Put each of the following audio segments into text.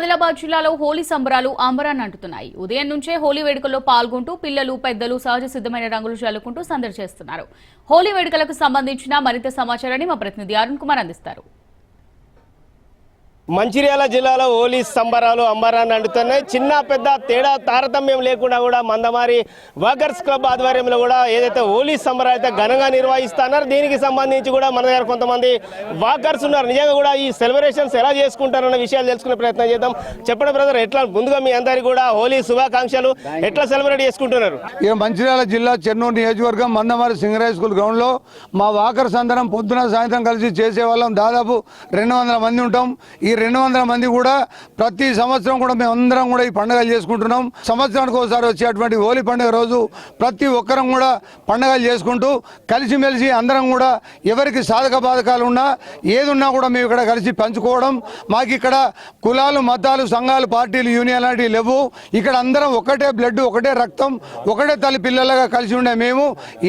ఆదిలాబాద్ జిల్లాలో హోలీ సంబరాలు అంబరాన్ని అంటున్నాయి ఉదయం నుంచే హోలీ వేడుకల్లో పాల్గొంటూ పిల్లలు పెద్దలు సహజ సిద్ధమైన రంగులు చల్లుకుంటూ సందడి చేస్తున్నారు. హోలీ వేడుకలకు సంబంధించిన మరింత సమాచారాన్ని మా ప్రతినిధి అరుణ్ కుమార్ అందిస్తారు. మంచిర్యాల జిల్లాలో హోలీ సంబరాలు అంబరాన్ని అంటుతున్నాయి. చిన్న పెద్ద తేడా తారతమ్యం లేకుండా కూడా మందమారి వర్కర్స్ క్లబ్ ఆధ్వర్యంలో కూడా ఏదైతే హోలీ సంబరాలు అయితే ఘనంగా నిర్వహిస్తున్నారు దీనికి సంబంధించి కూడా మన దగ్గర కొంతమంది వాకర్స్ ఉన్నారు. నిజంగా కూడా ఈ సెలబ్రేషన్స్ ఎలా చేసుకుంటారన్న విషయాలు తెలుసుకునే ప్రయత్నం చేద్దాం. చెప్పండి బ్రదర్ ఎట్లా ముందుగా మీ అందరికీ కూడా హోలీ శుభాకాంక్షలు. ఎట్లా సెలబ్రేట్ చేసుకుంటున్నారు? ఇక మంచిర్యాల జిల్లా చెన్నూరు నియోజకవర్గం మందమారి సింగరాయ్ స్కూల్ గ్రౌండ్లో మా వాకర్స్ అందరం పొద్దున సాయంత్రం కలిసి చేసేవాళ్ళం. దాదాపు రెండు వందల మంది ఉంటాం. ఈ రెండు వందల మంది కూడా ప్రతి సంవత్సరం కూడా మేము అందరం కూడా ఈ పండుగలు చేసుకుంటున్నాం. సంవత్సరానికి ఒకసారి వచ్చేటువంటి హోలీ పండుగ రోజు ప్రతి ఒక్కరం కూడా పండుగలు చేసుకుంటూ కలిసిమెలిసి అందరం కూడా ఎవరికి సాధక బాధకాలు ఉన్నా ఏది ఉన్నా కూడా మేము ఇక్కడ కలిసి పంచుకోవడం. మాకు ఇక్కడ కులాలు మతాలు సంఘాలు పార్టీలు యూనియన్ లాంటివి లేవు. ఇక్కడ అందరం ఒకటే బ్లడ్ ఒకటే రక్తం ఒకటే తల్లి పిల్లలుగా కలిసి ఉండే మేము.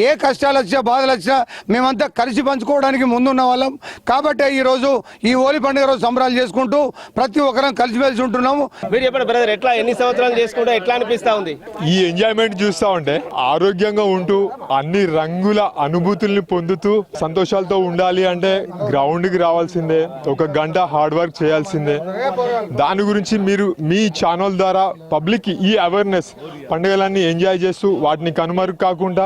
ఏ కష్టాలు వచ్చినా బాధలు వచ్చినా మేమంతా కలిసి పంచుకోవడానికి ముందున్న వాళ్ళం. కాబట్టి ఈరోజు ఈ హోలీ పండుగ రోజు సంబరాలు చేసుకుంటాం ప్రతి ఒక్కరం కలిసిమెలిసి ఉంటున్నాము. మీరు చెప్పండి బ్రదర్ ఎట్లా ఎన్ని సంవత్సరాలు చేసుకుంటూ ఎట్లా అనిపిస్తా ఉంది? ఈ ఎంజాయ్మెంట్ చూస్తా ఉంటే ఆరోగ్యంగా ఉంటూ అన్ని రంగుల అనుభూతుల్ని పొందుతూ సంతోషాలతో ఉండాలి అంటే గ్రౌండ్కి రావాల్సిందే ఒక గంట హార్డ్ వర్క్ చేయాల్సిందే. దాని గురించి మీరు మీ ఛానల్ ద్వారా పబ్లిక్ ఈ అవేర్నెస్ పండుగలన్నీ ఎంజాయ్ చేస్తూ వాటిని కనుమరుగు కాకుండా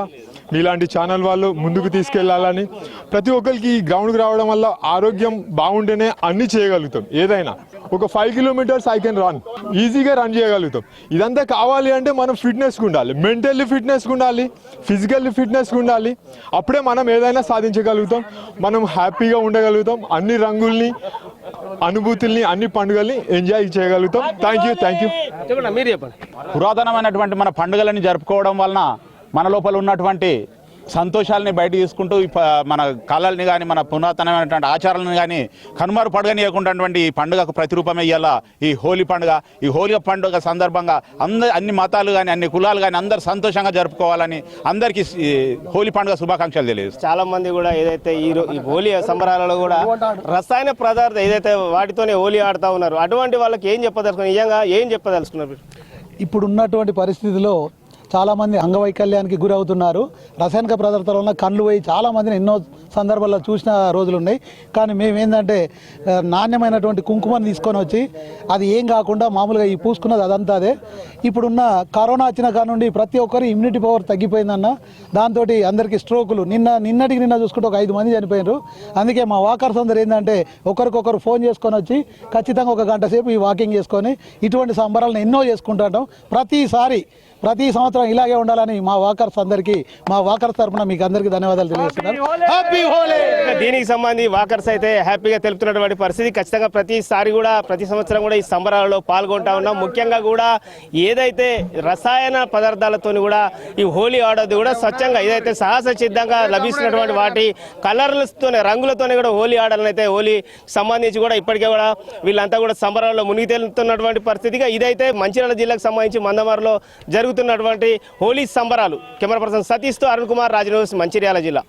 మీలాంటి ఛానల్ వాళ్ళు ముందుకు తీసుకెళ్ళాలని ప్రతి ఒక్కరికి ఈ గ్రౌండ్కి రావడం వల్ల ఆరోగ్యం బాగుంటేనే అన్ని చేయగలుగుతాం. ఏదైనా ఒక five kilometres I can run ఈజీగా రన్ చేయగలుగుతాం. ఇదంతా కావాలి అంటే మనం ఫిట్నెస్ ఉండాలి. మెంటల్లీ ఫిట్నెస్ ఉండాలి. ఫిజికల్లీ ఫిట్నెస్ ఉండాలి. అప్పుడే మనం ఏదైనా సాధించగలుగుతాం. మనం హ్యాపీగా ఉండగలుగుతాం. అన్ని రంగుల్ని అనుభూతుల్ని అన్ని పండుగల్ని ఎంజాయ్ చేయగలుగుతాం. థ్యాంక్ యూ థ్యాంక్ యూ పురాతనమైనటువంటి మన పండుగలని జరుపుకోవడం వలన మన లోపల ఉన్నటువంటి సంతోషాలని బయట తీసుకుంటూ మన కళల్ని కానీ మన పురాతనమైనటువంటి ఆచారాలను కానీ కనుమరు పడగనీయకుండాటువంటి ఈ పండుగకు ప్రతిరూపమే ఇయ్యాల. ఈ హోలీ పండుగ ఈ హోలీ పండుగ సందర్భంగా అందరు అన్ని మతాలు కానీ అన్ని కులాలు కానీ అందరు సంతోషంగా జరుపుకోవాలని అందరికీ హోలీ పండుగ శుభాకాంక్షలు తెలియదు చాలా మంది కూడా ఏదైతే ఈ ఈ హోలీ సంబరాలలో కూడా రసాయన పదార్థం ఏదైతే వాటితోనే హోలీ ఆడుతూ ఉన్నారు అటువంటి వాళ్ళకి ఏం చెప్పదలుచుకున్నారు? నిజంగా ఏం చెప్పదలుచుకున్నారు మీరు? ఇప్పుడు ఉన్నటువంటి పరిస్థితిలో చాలామంది అంగవైకల్యానికి గురవుతున్నారు. రసాయనిక పదార్థాల వల్ల కళ్ళు పోయి చాలామందిని ఎన్నో సందర్భాల్లో చూసిన రోజులు ఉన్నాయి. కానీ మేము ఏంటంటే నాణ్యమైనటువంటి కుంకుమని తీసుకొని వచ్చి అది ఏం కాకుండా మామూలుగా ఈ పూసుకున్నది అదంతా అదే. ఇప్పుడున్న కరోనా వచ్చిన కానుండి ప్రతి ఒక్కరి ఇమ్యూనిటీ పవర్ తగ్గిపోయిందన్న దాంతో అందరికీ స్ట్రోకులు నిన్న నిన్నటికి నిన్న చూసుకుంటే ఒక ఐదు మంది చనిపోయినారు. అందుకే మా వాకర్స్ అందరు ఏంటంటే ఒకరికొకరు ఫోన్ చేసుకొని వచ్చి ఖచ్చితంగా ఒక గంట సేపు ఈ వాకింగ్ చేసుకొని ఇటువంటి సంబరాలను ఎన్నో చేసుకుంటాం ప్రతిసారి ప్రతి సంవత్సరం ఇలాగే ఉండాలని మా వాకర్స్ అందరికీ మా వాకర్స్ తరపున మీకు అందరికీ ధన్యవాదాలు తెలియజేస్తున్నాను. హ్యాపీ హోలీ దీనికి సంబంధించి వాకర్స్ అయితే హ్యాపీగా తెలుపుతున్నటువంటి పరిస్థితి. ఖచ్చితంగా ప్రతిసారి కూడా ప్రతి సంవత్సరం కూడా ఈ సంబరాలలో పాల్గొంటా ఉన్నాం. ముఖ్యంగా కూడా ఏదైతే రసాయన పదార్థాలతో కూడా ఈ హోలీ ఆడది కూడా స్వచ్ఛంగా ఏదైతే సహజ సిద్ధంగా లభిస్తున్నటువంటి వాటి కలర్లతోనే రంగులతోనే కూడా హోలీ ఆడాలని అయితే హోలీ సంబంధించి కూడా ఇప్పటికే కూడా వీళ్ళంతా కూడా సంబరాల్లో మునిగి తేలుతున్నటువంటి పరిస్థితిగా ఇదైతే మంచిర్యాల జిల్లాకు సంబంధించి మందమారులో జరుగుతున్నటువంటి హోలీ సంబరాలు. కెమెరా పర్సన్ సతీష్తో అరుణ్ కుమార్ రాజనూస్ మంచిర్యాల జిల్లా.